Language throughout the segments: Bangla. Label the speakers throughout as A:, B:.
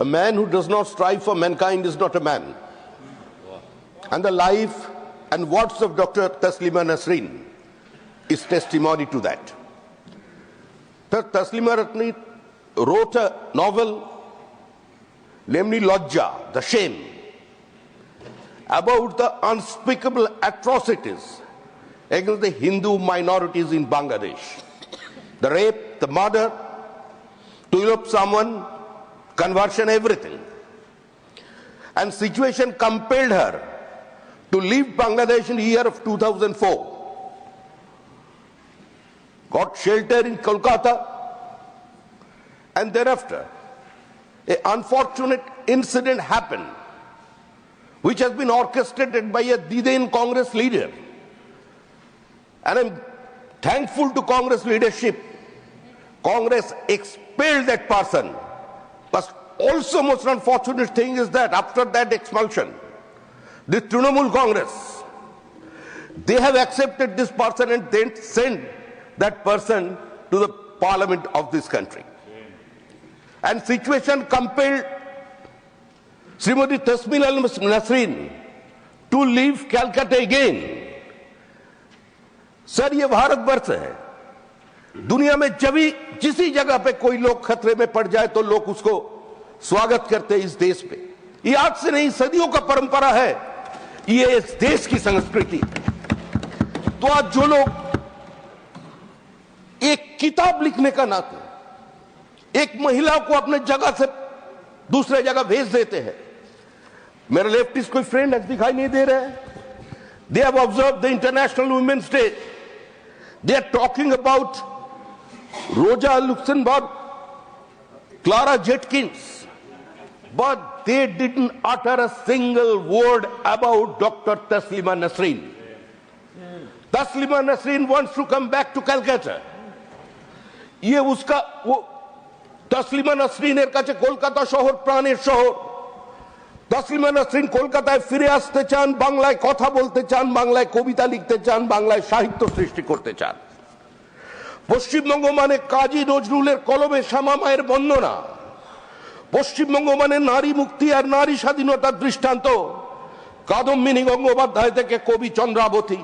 A: A man who does not strive for mankind is not a man. And the life and words of Dr. Taslima Nasreen is testimony to that. Ta- Taslima Ratni wrote a novel, namely Lodja, The Shame, about the unspeakable atrocities against the Hindu minorities in Bangladesh. The rape, the murder, to elope someone, conversion, everything. And situation compelled her to leave Bangladesh in the year of 2004. Got shelter in Kolkata, and thereafter, a unfortunate incident happened, which has been orchestrated by a Diden Congress leader. And I'm thankful to Congress leadership. Congress expelled that person. Also most unfortunate thing is that after that expulsion, the Trinamool Congress, they have accepted this person and then sent that person to the parliament of this country. And situation compelled Srimati Tasmin Al Nasreen to leave Calcutta again. Sir ये भारतवर्ष है दुनिया में जब किसी जगह पे कोई लोग खतरे में पड़ जाए तो लोग उसको स्वागत करते इस देश पे ये आज से नहीं सदियों का परंपरा है। ये इस देश की संस्कृति तो आज जो लोग एक किताब लिखने का नाते एक महिला को अपने जगह से दूसरे जगह भेज देते हैं। मेरे लेफ्टिस्ट कोई फ्रेंड दिखाई नहीं दे रहे हैं। They have observed the International Women's Day. They are talking about Rosa Luxemburg, Clara Jetkins, but they didn't utter a single word about Dr. Taslima Nasreen. Taslima Nasreen wants to come back to Calcutta. ये उसका वो তসলিমা নাসরিনের কাছে কলকাতা শহর প্রাণের শহর তসলিমা নাসরিন কলকাতায় ফিরে আসতে চান বাংলায় কথা বলতে চান বাংলায় কবিতা লিখতে চান বাংলায় সাহিত্য সৃষ্টি করতে চান পশ্চিমবঙ্গ মানে কাজী নজরুলের কলমে শ্যামা মায়ের বন্দনা পশ্চিমবঙ্গ মানে নারী মুক্তি আর নারী স্বাধীনতার দৃষ্টান্ত। কাদম্বিনী গঙ্গোপাধ্যায় থেকে কবি চন্দ্রাবতী।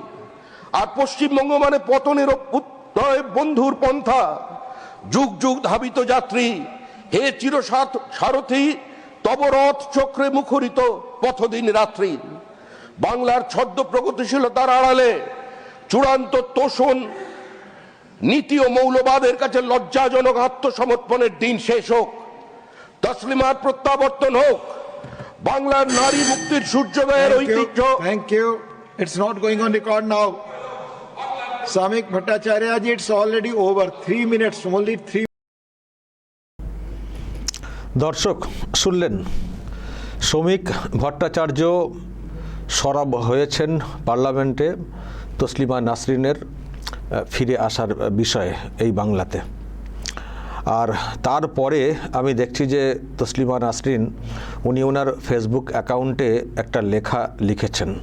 A: আর পশ্চিমবঙ্গ মানে পতনের উত্তরে বন্ধুর পন্থা। যুগ যুগ ধাবিত যাত্রী। হে চির সারথী, তব রথ চক্রে মুখরিত পথদিন রাত্রি। বাংলার ছদ্ম প্রগতিশীলতার আড়ালে চূড়ান্ত তোষণ, নীতি ও মৌলবাদের কাছে লজ্জাজনক আত্মসমর্পণের দিন শেষ হোক। তসলিমার প্রত্যাবর্তন হোক। বাংলার নারী মুক্তির সূর্যোদয়ের ঐতিহ্য।
B: Thank you it's not going on record now Samik Bhattacharyaji it's already over three minutes only three
C: দর্শক শুনলেন? শ্রমিক ভট্টাচার্য সরব হয়েছেন পার্লামেন্টে তসলিমা নাসরিনের ফিরে আসার বিষয়ে এই বাংলাতে। আর তারপরে আমি দেখছি যে তসলিমা নাসরিন, উনি ওনার ফেসবুক অ্যাকাউন্টে একটা লেখা লিখেছেন।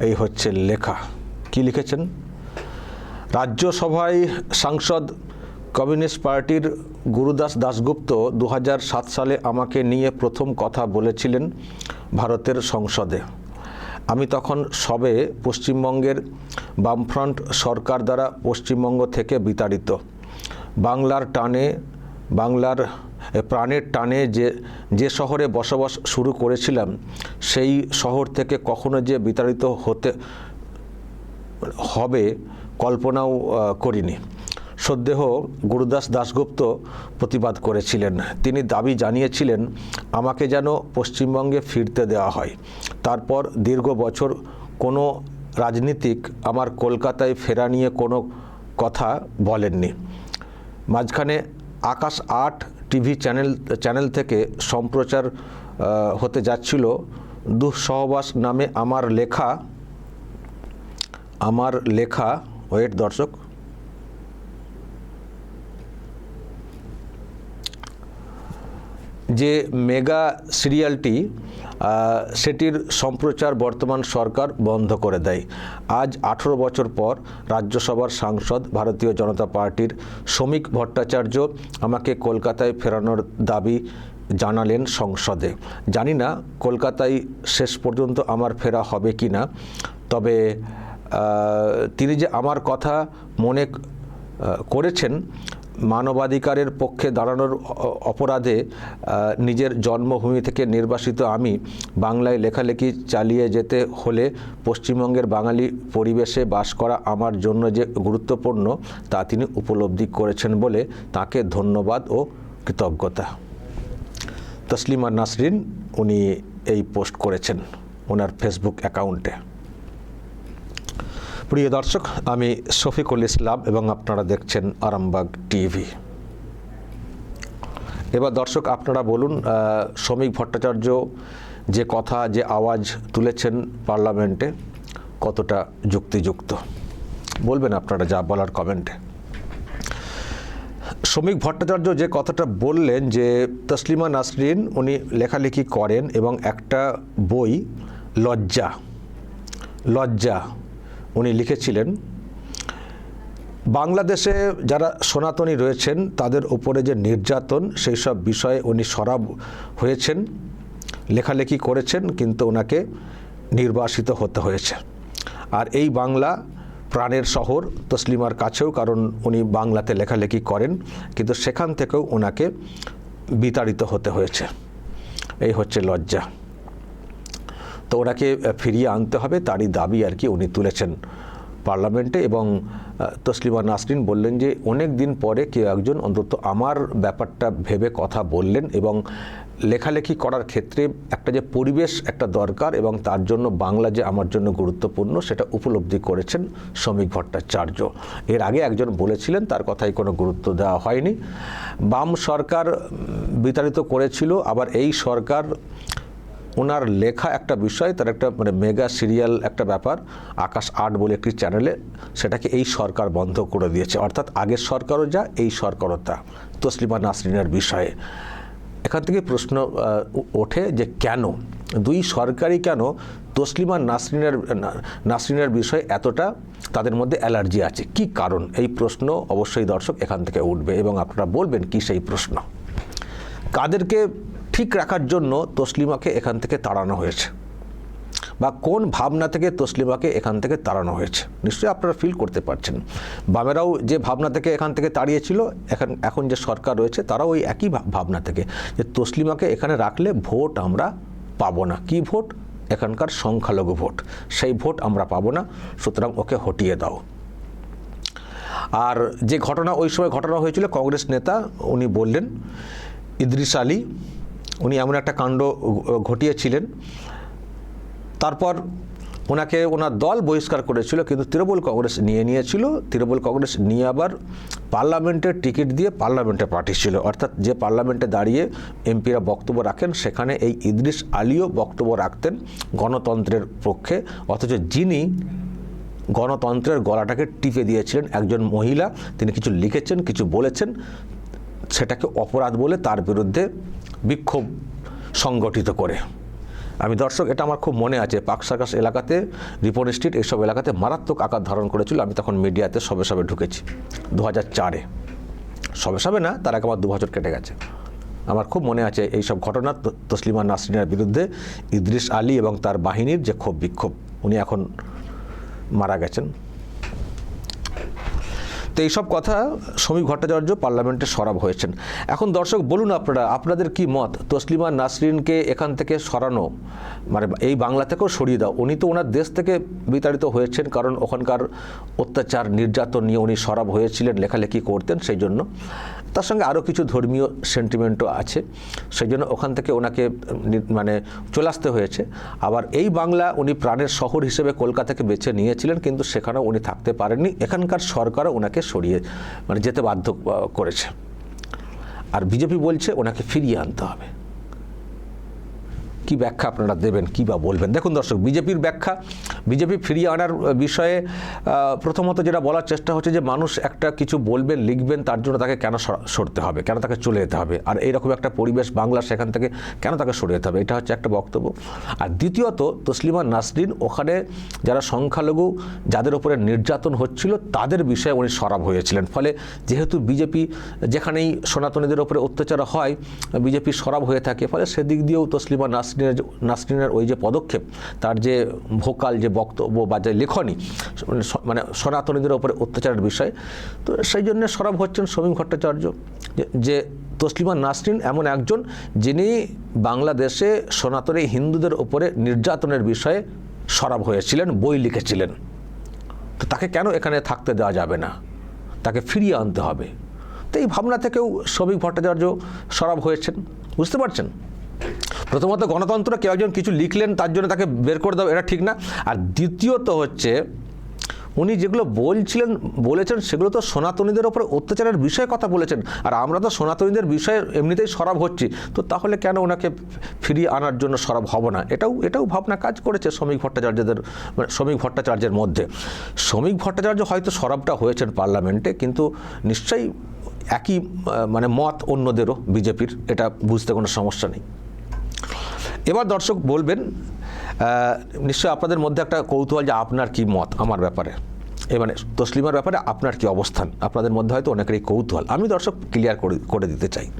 C: এই হচ্ছে লেখা। কি লিখেছেন? রাজ্যসভায় সাংসদ কমিউনিস্ট পার্টির গুরুদাস দাশগুপ্ত দু হাজার সাত সালে আমাকে নিয়ে প্রথম কথা বলেছিলেন ভারতের সংসদে। আমি তখন সবে পশ্চিমবঙ্গের বামফ্রন্ট সরকার দ্বারা পশ্চিমবঙ্গ থেকে বিতাড়িত। বাংলার টানে, বাংলার প্রাণের টানে যে যে শহরে বসবাস শুরু করেছিলাম, সেই শহর থেকে কখনো যে বিতাড়িত হতে, হবে কল্পনাও করিনি। সদ্দেহ গুরুদাস দাশগুপ্ত প্রতিবাদ করেছিলেন। তিনি দাবি জানিয়েছিলেন, আমাকে যেন পশ্চিমবঙ্গে ফিরতে দেওয়া হয়। তারপর দীর্ঘ বছর কোনো রাজনীতিক আমার কলকাতায় ফেরা নিয়ে কোনো কথা বলেননি। মাঝখানে আকাশ আট টিভি চ্যানেল চ্যানেল থেকে সম্প্রচার হতে যাচ্ছিল। দুঃসহবাস নামে আমার লেখা আমার লেখা, ওয়েট দর্শক যে মেগা সিরিয়ালটি সেটির সম্প্রচার বর্তমান সরকার বন্ধ করে দেয়। আজ আঠেরো বছর পর রাজ্যসভার সাংসদ ভারতীয় জনতা পার্টির শ্রমিক ভট্টাচার্য আমাকে কলকাতায় ফেরানোর দাবি জানালেন সংসদে। জানি না কলকাতায় শেষ পর্যন্ত আমার ফেরা হবে কি না, তবে তিনি যে আমার কথা মনে করেছেন মানবাধিকারের পক্ষে দাঁড়ানোর অপরাধে নিজের জন্মভূমি থেকে নির্বাসিত আমি বাংলায় লেখালেখি চালিয়ে যেতে হলে পশ্চিমবঙ্গের বাঙালি পরিবেশে বাস করা আমার জন্য যে গুরুত্বপূর্ণ, তা তিনি উপলব্ধি করেছেন বলে তাকে ধন্যবাদ ও কৃতজ্ঞতা। তসলিমা নাসরিন, উনি এই পোস্ট করেছেন ওনার ফেসবুক অ্যাকাউন্টে। প্রিয় দর্শক, আমি শফিকুল ইসলাম এবং আপনারা দেখছেন আরামবাগ টিভি। এবার দর্শক, আপনারা বলুন শ্রমিক ভট্টাচার্য যে কথা, যে আওয়াজ তুলেছেন পার্লামেন্টে কতটা যুক্তিযুক্ত? বলবেন আপনারা যা বলার কমেন্টে। শ্রমিক ভট্টাচার্য যে কথাটা বললেন যে, তসলিমা নাসরিন উনি লেখালেখি করেন এবং একটা বই, লজ্জা লজ্জা উনি লিখেছিলেন, বাংলাদেশে যারা সনাতনী রয়েছেন, তাদের উপরে যে নির্যাতন, সেই সব বিষয়ে উনি সরাব হয়েছেন, লেখালেখি করেছেন, কিন্তু ওনাকে নির্বাসিত হতে হয়েছে। আর এই বাংলা প্রাণের শহর তসলিমার কাছেও, কারণ উনি বাংলাতে লেখালেখি করেন, কিন্তু সেখান থেকেও ওনাকে বিতাড়িত হতে হয়েছে। এই হচ্ছে লজ্জা। তো ওনাকে ফিরিয়ে আনতে হবে। তারই দাবি আর কি উনি তুলেছেন পার্লামেন্টে এবং তসলিমা নাসরিন বললেন যে অনেক দিন পরে কেউ একজন অন্তত আমার ব্যাপারটা ভেবে কথা বললেন এবং লেখালেখি করার ক্ষেত্রে একটা যে পরিবেশ একটা দরকার এবং তার জন্য বাংলা যে আমার জন্য গুরুত্বপূর্ণ সেটা উপলব্ধি করেছেন শ্রমিক ভট্টাচার্য। এর আগে একজন বলেছিলেন, তার কথায় কোনো গুরুত্ব দেওয়া হয়নি। বাম সরকার বিতাড়িত করেছিল, আবার এই সরকার ওনার লেখা একটা বিষয়, তার একটা মানে মেগা সিরিয়াল একটা ব্যাপার, আকাশ আট বলে একটি চ্যানেলে, সেটাকে এই সরকার বন্ধ করে দিয়েছে। অর্থাৎ আগের সরকারও যা, এই সরকারও তা। তসলিমা নাসরিনের বিষয়ে। এখান থেকে প্রশ্ন ওঠে যে কেন? দুই সরকারই কেন তসলিমা নাসরিনের নাসরিনের বিষয়ে এতটা তাদের মধ্যে অ্যালার্জি আছে? কি কারণ? এই প্রশ্ন অবশ্যই দর্শক এখান থেকে উঠবে এবং আপনারা বলবেন কি সেই প্রশ্ন। কাদেরকে ঠিক রাখার জন্য তসলিমাকে এখান থেকে তাড়ানো হয়েছে বা কোন ভাবনা থেকে তসলিমাকে এখান থেকে তাড়ানো হয়েছে? নিশ্চয়ই আপনারা ফিল করতে পারছেন। বামেরাও যে ভাবনা থেকে এখান থেকে তাড়িয়েছিল, এখন এখন যে সরকার রয়েছে, তারাও ওই একই ভাবনা থেকে যে তসলিমাকে এখানে রাখলে ভোট আমরা পাবো না। কি ভোট? এখানকার সংখ্যালঘু ভোট। সেই ভোট আমরা পাবো না, সুতরাং ওকে হটিয়ে দাও। আর যে ঘটনা, ওই সময় ঘটনা হয়েছিল, কংগ্রেস নেতা, উনি বললেন, ইদ্রিস আলী উনি এমন একটা কাণ্ড ঘটিয়েছিলেন। তারপর ওনাকে ওনার দল বহিষ্কার করেছিল, কিন্তু তৃণমূল কংগ্রেস নিয়ে নিয়েছিল। তৃণমূল কংগ্রেস নিয়ে আবার পার্লামেন্টের টিকিট দিয়ে পার্লামেন্টে পাঠিয়েছিল। অর্থাৎ যে পার্লামেন্টে দাঁড়িয়ে এমপিরা বক্তব্য রাখেন, সেখানে এই ইদ্রিস আলীও বক্তব্য রাখতেন গণতন্ত্রের পক্ষে। অথচ যিনি গণতন্ত্রের গলাটাকে টিপে দিয়েছিলেন, একজন মহিলা, তিনি কিছু লিখেছেন, কিছু বলেছেন। সেটাকে অপরাধ বলে তার বিরুদ্ধে বিক্ষোভ সংগঠিত করে। আমি দর্শক, এটা আমার খুব মনে আছে। পাক সার্কাস এলাকাতে, রিপন স্ট্রিট এইসব এলাকাতে মারাত্মক আকার ধারণ করেছিল। আমি তখন মিডিয়াতে সবে সবে ঢুকেছি দু হাজার চারে। সবে সবে না, তার আগে আমার দু বছর কেটে গেছে। আমার খুব মনে আছে এই সব ঘটনা তসলিমা নাসরিনের বিরুদ্ধে ইদ্রিস আলী এবং তার বাহিনীর যে ক্ষোভ বিক্ষোভ উনি এখন মারা গেছেন। তো এইসব কথা শ্রমিক ভট্টাচার্য পার্লামেন্টে সরাব হয়েছেন। এখন দর্শক, বলুন আপনারা, আপনাদের কি মত? তসলিমা নাসরিনকে এখান থেকে সরানো মানে এই বাংলা থেকেও সরিয়ে দাও উনি তো ওনার দেশ থেকে বিতাড়িত হয়েছেন, কারণ ওখানকার অত্যাচার, নির্যাতন নিয়ে উনি সরাব হয়েছিলেন, লেখালেখি করতেন সেই জন্য। তার সঙ্গে আরও কিছু ধর্মীয় সেন্টিমেন্টও আছে, সেই জন্য ওখান থেকে ওনাকে মানে চলে আসতে হয়েছে। আবার এই বাংলা উনি প্রাণের শহর হিসেবে কলকাতাকে বেছে নিয়েছিলেন, কিন্তু সেখানেও উনি থাকতে পারেননি। এখানকার সরকারও ওনাকে সরিয়ে মানে যেতে বাধ্য করেছে। আর বিজেপি বলছে ওনাকে ফিরিয়ে আনতে হবে। কি ব্যাখ্যা আপনারা দেবেন? কি বা বলবেন? দেখুন দর্শক, বিজেপির ব্যাখ্যা, বিজেপি ফিরিয়ে আনার বিষয়ে প্রথমত যেটা বলার চেষ্টা হচ্ছে যে মানুষ একটা কিছু বলবেন, লিখবেন, তার জন্য তাকে কেন সর- সরতে হবে? কেন তাকে চলে যেতে হবে? আর এইরকম একটা পরিবেশ বাংলা সেখান থেকে কেন তাকে সরে যেতে হবে? এটা হচ্ছে একটা বক্তব্য। আর দ্বিতীয়ত, তসলিমা নাসরিন ওখানে যারা সংখ্যালঘু, যাদের উপরে নির্যাতন হচ্ছিল, তাদের বিষয়ে উনি সরাব হয়েছিলেন। ফলে যেহেতু বিজেপি যেখানেই সনাতনীদের উপরে অত্যাচার হয়, বিজেপি সরাব হয়ে থাকে, ফলে সেদিক দিয়েও তসলিমা নাসরিনের নাসরিনের ওই যে পদক্ষেপ, তার যে ভোকাল, যে বক্তব্য বা যে লেখনী মানে মানে সনাতনীদের ওপরে অত্যাচারের বিষয়, তো সেই জন্য সরব হচ্ছেন সমীম ভট্টাচার্য। যে- যে তসলিমা নাসরিন এমন একজন যিনি বাংলাদেশে সনাতনী হিন্দুদের ওপরে নির্যাতনের বিষয়ে সরব হয়েছিলেন, বই লিখেছিলেন। তো তাকে কেন এখানে থাকতে দেওয়া যাবে না? তাকে ফিরিয়ে আনতে হবে। তো এই ভাবনা থেকেও শ্রমিক ভট্টাচার্য সরব হয়েছেন। বুঝতে পারছেন? প্রথমত গণতন্ত্র, কেউ একজন কিছু লিখলেন, তার জন্য তাকে বের করে দাও, এটা ঠিক না। আর দ্বিতীয়ত হচ্ছে, উনি যেগুলো বলছিলেন, বলেছেন, সেগুলো তো সনাতনীদের ওপরে অত্যাচারের বিষয়ে কথা বলেছেন। আর আমরা তো সনাতনীদের বিষয়ে এমনিতেই সরব হচ্ছি। তো তাহলে কেন ওনাকে ফিরিয়ে আনার জন্য সরব হব না? এটাও এটাও ভাবনা কাজ করেছে শ্রমিক ভট্টাচার্যদের মানে শ্রমিক ভট্টাচার্যের মধ্যে। শ্রমিক ভট্টাচার্য হয়তো সরবটা হয়েছেন পার্লামেন্টে, কিন্তু নিশ্চয়ই একই মানে মত অন্যদেরও, বিজেপির, এটা বুঝতে কোনো সমস্যা নেই। এবার দর্শক বলবেন আহ, নিশ্চয়ই আপনাদের মধ্যে একটা কৌতূহল যে আপনার কি মত আমার ব্যাপারে। এ মানে তসলিমার ব্যাপারে আপনার কি অবস্থান? আপনাদের মধ্যে হয়তো অনেকেরই কৌতূহল। আমি দর্শক ক্লিয়ার করে করে দিতে চাই।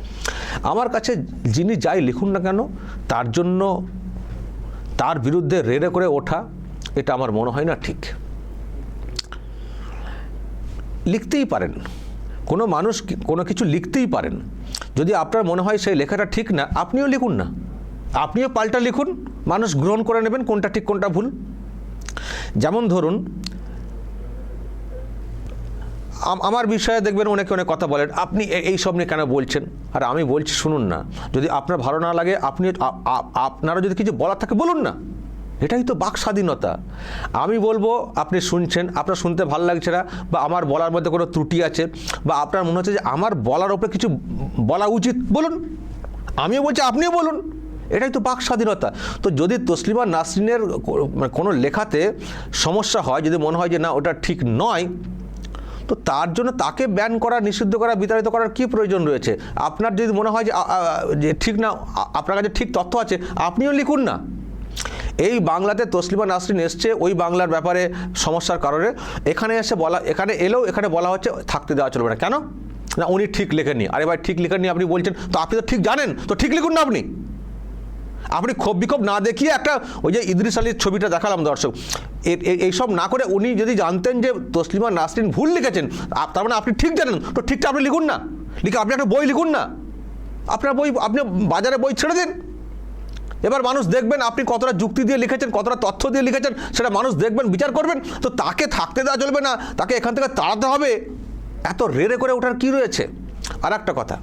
C: আমার কাছে যিনি যাই লিখুন না কেন তার জন্য তার বিরুদ্ধে রেড়ে করে ওঠা এটা আমার মনে হয় না ঠিক। লিখতেই পারেন। কোনো মানুষ কোনো কিছু লিখতেই পারেন। যদি আপনার মনে হয় সেই লেখাটা ঠিক না আপনিও লিখুন না। আপনিও পাল্টা লিখুন, মানুষ গ্রহণ করে নেবেন কোনটা ঠিক, কোনটা ভুল। যেমন ধরুন আমার বিষয়ে দেখবেন অনেকে অনেক কথা বলেন, আপনি এই সব নিয়ে কেন বলছেন? আর আমি বলছি শুনুন না, যদি আপনার ভালো না লাগে, আপনি আপনারা যদি কিছু বলার থাকে বলুন না। এটাই তো বাক স্বাধীনতা। আমি বলব, আপনি শুনছেন, আপনার শুনতে ভালো লাগছে না, বা আমার বলার মধ্যে কোনো ত্রুটি আছে, বা আপনার মনে হচ্ছে যে আমার বলার ওপরে কিছু বলা উচিত, বলুন। আমিও বলছি, আপনিও বলুন। এটাই তো বাক স্বাধীনতা। তো যদি তসলিমা নাসরিনের মানে কোনো লেখাতে সমস্যা হয়, যদি মনে হয় যে না, ওটা ঠিক নয়, তো তার জন্য তাকে ব্যান করা, নিষিদ্ধ করা, বিতাড়িত করার কি প্রয়োজন রয়েছে? আপনার যদি মনে হয় যে ঠিক না আপনার কাছে ঠিক তথ্য আছে, আপনিও লিখুন না। এই বাংলাতে তসলিমা নাসরিন এসছে, ওই বাংলার ব্যাপারে সমস্যার কারণে। এখানে এসে বলা, এখানে এলেও এখানে বলা হচ্ছে, থাকতে দেওয়া চলবে না। কেন? না, উনি ঠিক লেখেননি। আরে ভাই, ঠিক লেখেননি আপনি বলছেন, তো আপনি তো ঠিক জানেন, তো ঠিক লিখুন না আপনি। আপনি ক্ষোভ বিক্ষোভ না দেখিয়ে একটা ওই যে ইদ্রিস আলীর ছবিটা দেখালাম দর্শক। এইসব না করে উনি যদি জানতেন যে তসলিমা নাসরিন ভুল লিখেছেন তার মানে আপনি ঠিক জানেন, তো ঠিকটা আপনি লিখুন না। লিখে আপনি একটা বই লিখুন না। আপনার বই, আপনি বাজারে বই ছেড়ে দিন। এবার মানুষ দেখবেন আপনি কতটা যুক্তি দিয়ে লিখেছেন, কতটা তথ্য দিয়ে লিখেছেন, সেটা মানুষ দেখবেন, বিচার করবেন, তো তাকে থাকতে দেওয়া চলবে না, তাকে এখান থেকে তাড়াতে হবে। এত রেড়ে করে ওঠার কি রয়েছে? আর একটা কথা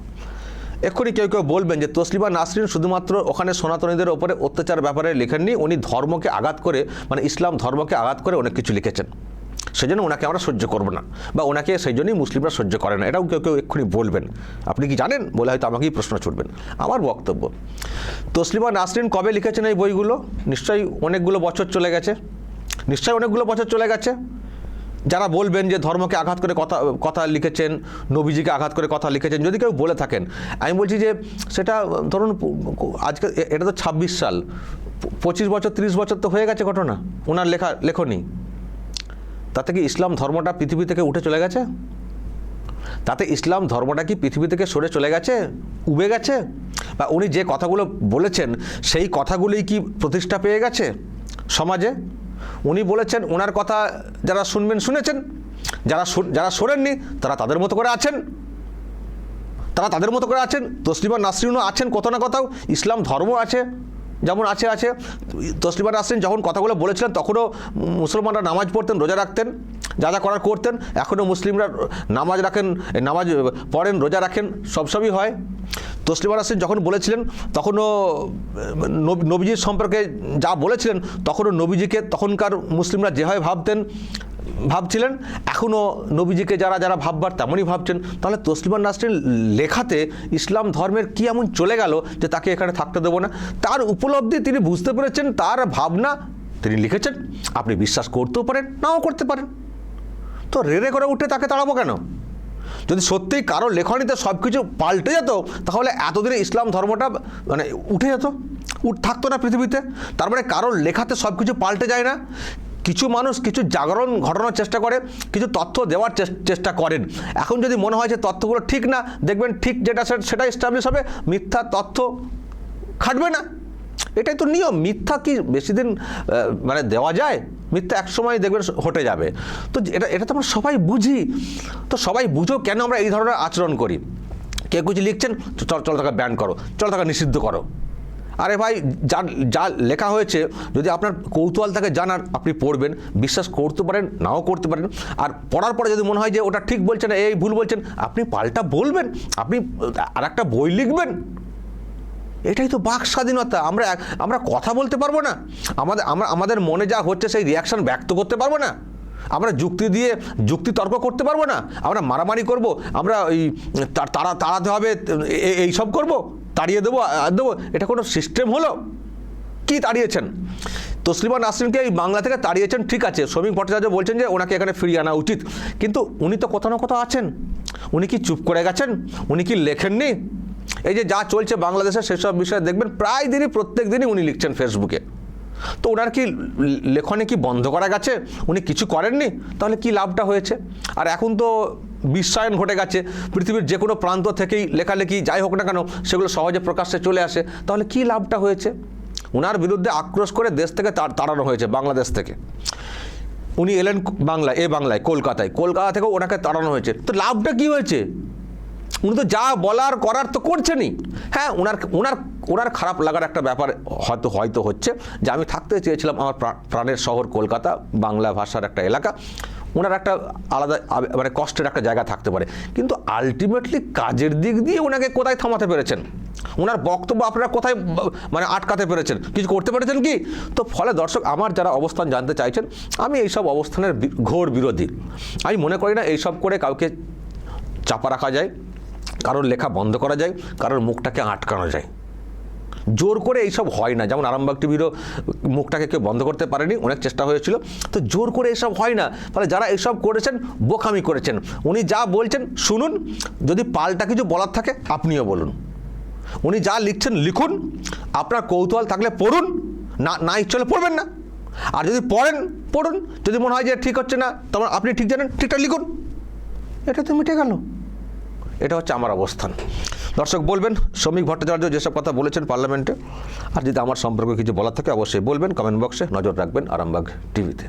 C: এক্ষুনি কেউ কেউ বলবেন যে তসলিমা নাসরিন শুধুমাত্র ওখানে সনাতনীদের ওপরে অত্যাচার ব্যাপারে লেখেননি, উনি ধর্মকে আঘাত করে মানে ইসলাম ধর্মকে আঘাত করে অনেক কিছু লিখেছেন। সেজন্য ওনাকে আমরা সহ্য করব না, বা ওনাকে সেই জন্যই মুসলিমরা সহ্য করে না। এটাও কেউ কেউ এক্ষুনি বলবেন। আপনি কি জানেন? বলে হয়তো আমাকেই প্রশ্ন ছুটবেন। আমার বক্তব্য, তসলিমা নাসরিন কবে লিখেছেন এই বইগুলো? নিশ্চয়ই অনেকগুলো বছর চলে গেছে। নিশ্চয়ই অনেকগুলো বছর চলে গেছে। যারা বলবেন যে ধর্মকে আঘাত করে কথা কথা লিখেছেন, নবীজিকে আঘাত করে কথা লিখেছেন, যদি কেউ বলে থাকেন, আমি বলছি যে সেটা, ধরুন, আজকে, এটা তো ছাব্বিশ সাল, পঁচিশ বছর, তিরিশ বছর তো হয়ে গেছে ঘটনা, ওনার লেখা, লেখনি। তাতে কি ইসলাম ধর্মটা পৃথিবী থেকে উঠে চলে গেছে? তাতে ইসলাম ধর্মটা কি পৃথিবী থেকে সরে চলে গেছে? উবে গেছে? বা উনি যে কথাগুলো বলেছেন, সেই কথাগুলোই কি প্রতিষ্ঠা পেয়ে গেছে সমাজে? উনি বলেছেন ওনার কথা যারা শুনবেন শুনেছেন, যারা যারা শোনেননি, তারা তাদের মতো করে আছেন। তারা তাদের মতো করে আছেন। তসলিমা নাসরিনও আছেন কত না কোথাও, ইসলাম ধর্ম আছে। যেমন আছে আছে। তসলিমা নাসরিন যখন কথাগুলো বলেছিলেন, তখনও মুসলমানরা নামাজ পড়তেন, রোজা রাখতেন, যা যা করার করতেন। এখনও মুসলিমরা নামাজ রাখেন, নামাজ পড়েন, রোজা রাখেন, সব সবই হয়। তসলিমা নাসরিন যখন বলেছিলেন, তখনও নবীজির সম্পর্কে যা বলেছিলেন, তখনও নবীজিকে তখনকার মুসলিমরা যেভাবে ভাবতেন ভাবছিলেন এখনও নবীজিকে যারা যারা ভাববার তেমনই ভাবছেন, তাহলে তসলিমা নাসরিন লেখাতে ইসলাম ধর্মের কি এমন চলে গেল যে তাকে এখানে থাকতে দেবো না? তার উপলব্ধি তিনি বুঝতে পেরেছেন, তার ভাবনা তিনি লিখেছেন, আপনি বিশ্বাস করতেও পারেন, নাও করতে পারেন। তো রেড়ে করে উঠে তাকে তাড়াবো কেন? যদি সত্যিই কারও লেখনীতে সব কিছু পাল্টে যেত, তাহলে এতদিনে ইসলাম ধর্মটা মানে উঠে যেত, উঠ থাকতো না পৃথিবীতে। তার মানে কারোর লেখাতে সব কিছু পাল্টে যায় না। কিছু মানুষ কিছু জাগরণ ঘটানোর চেষ্টা করে, কিছু তথ্য দেওয়ার চেষ্টা করেন। এখন যদি মনে হয় যে তথ্যগুলো ঠিক না, দেখবেন ঠিক যেটা সেটা এস্টাবলিশ হবে, মিথ্যা তথ্য খাটবে না। এটাই তো নিয়ম, মিথ্যা কি বেশি দিন মানে দেওয়া যায়? মিথ্যা এক সময় দেখবেন হটে যাবে। তো এটা এটা তো আমরা সবাই বুঝি। তো সবাই বুঝো কেন আমরা এই ধরনের আচরণ করি। কেউ কিছু লিখছেন চল চল তাকে ব্যান করো, চল তাকে নিষিদ্ধ করো। আরে ভাই, যা যা লেখা হয়েছে, যদি আপনার কৌতূহল থাকে জানার আপনি পড়বেন। বিশ্বাস করতে পারেন, নাও করতে পারেন। আর পড়ার পরে যদি মনে হয় যে ওটা ঠিক বলছেন, এই ভুল বলছেন, আপনি পাল্টা বলবেন। আপনি আর একটা বই লিখবেন। এটাই তো বাক স্বাধীনতা। আমরা আমরা কথা বলতে পারব না। আমাদের, আমরা, আমাদের মনে যা হচ্ছে, সেই রিয়াকশন ব্যক্ত করতে পারব না। আমরা যুক্তি দিয়ে, যুক্তি তর্ক করতে পারব না। আমরা মারামারি করব। আমরা ওই তা- তাড়া তাড়াতে হবে এই সব করব। তাড়িয়ে দেবো দেবো। এটা কোনো সিস্টেম হলো? কি তাড়িয়েছেন? তসলিমা নাসরিনকে এই বাংলা থেকে তাড়িয়েছেন, ঠিক আছে। শ্রমিক ভট্টাচার্য বলছেন যে ওনাকে এখানে ফিরিয়ে আনা উচিত। কিন্তু উনি তো কোথাও না কোথাও আছেন। উনি কি চুপ করে গেছেন? উনি কি লেখেননি? এই যে যা চলছে বাংলাদেশে সেসব বিষয়ে দেখবেন, প্রায় দিনই, প্রত্যেক দিনই উনি লিখছেন ফেসবুকে তো ওনার কি লেখনে কি বন্ধ করা গেছে? উনি কিছু করেননি? তাহলে কি লাভটা হয়েছে? আর এখন তো বিশ্বায়ন ঘটে গেছে। পৃথিবীর যে কোনো প্রান্ত থেকেই লেখালেখি যাই হোক না কেন, সেগুলো সহজে প্রকাশ্যে চলে আসে। তাহলে কি লাভটা হয়েছে? ওনার বিরুদ্ধে আক্রোশ করে দেশ থেকে তাড়- তাড়ানো হয়েছে, বাংলাদেশ থেকে। উনি এলেন বাংলায়, এ বাংলায়, কলকাতায়। কলকাতা থেকেও ওনাকে তাড়ানো হয়েছে। তো লাভটা কি হয়েছে? উনি তো যা বলার করার তো করছেনই। হ্যাঁ ওনার ওনার ওনার খারাপ লাগার একটা ব্যাপার হয়তো হয়তো হচ্ছে যে আমি থাকতে চেয়েছিলাম আমার প্রা- প্রাণের শহর কলকাতা, বাংলা ভাষার একটা এলাকা। ওনার একটা আলাদা মানে কষ্টের একটা জায়গা থাকতে পারে। কিন্তু আলটিমেটলি কাজের দিক দিয়ে ওনাকে কোথায় থামাতে পেরেছেন? ওনার বক্তব্য আপনারা কোথায় মানে আটকাতে পেরেছেন? কিছু করতে পেরেছেন কি? তো ফলে দর্শক, আমার যারা অবস্থান জানতে চাইছেন, আমি এইসব অবস্থানের ঘোর বিরোধী। আমি মনে করি না এইসব করে কাউকে চাপা রাখা যায়, কারোর লেখা বন্ধ করা যায়, কারোর মুখটাকে আটকানো যায়। জোর করে এইসব হয় না। যেমন আরামবাগ টিভিরও মুখটাকে কেউ বন্ধ করতে পারেনি, অনেক চেষ্টা হয়েছিল। তো জোর করে এসব হয় না। ফলে যারা এসব করেছেন, বোকামি করেছেন। উনি যা বলছেন শুনুন, যদি পাল্টা কিছু বলার থাকে, আপনিও বলুন। উনি যা লিখছেন লিখুন, আপনার কৌতূহল থাকলে পড়ুন, না না ইচ্ছে হলে পড়বেন না। আর যদি পড়েন, পড়ুন। যদি মনে হয় যে ঠিক হচ্ছে না, তখন আপনি ঠিক জানেন ঠিকঠাক লিখুন। এটা তো মিটে গেল। এটা হচ্ছে আমার অবস্থান। দর্শক, বলবেন শ্রমিক ভট্টাচার্য যেসব কথা বলেছেন পার্লামেন্টে, আর যদি আমার সম্পর্কে কিছু বলার থাকে, অবশ্যই বলবেন, কমেন্ট বক্সে নজর রাখবেন আরামবাগ টিভিতে।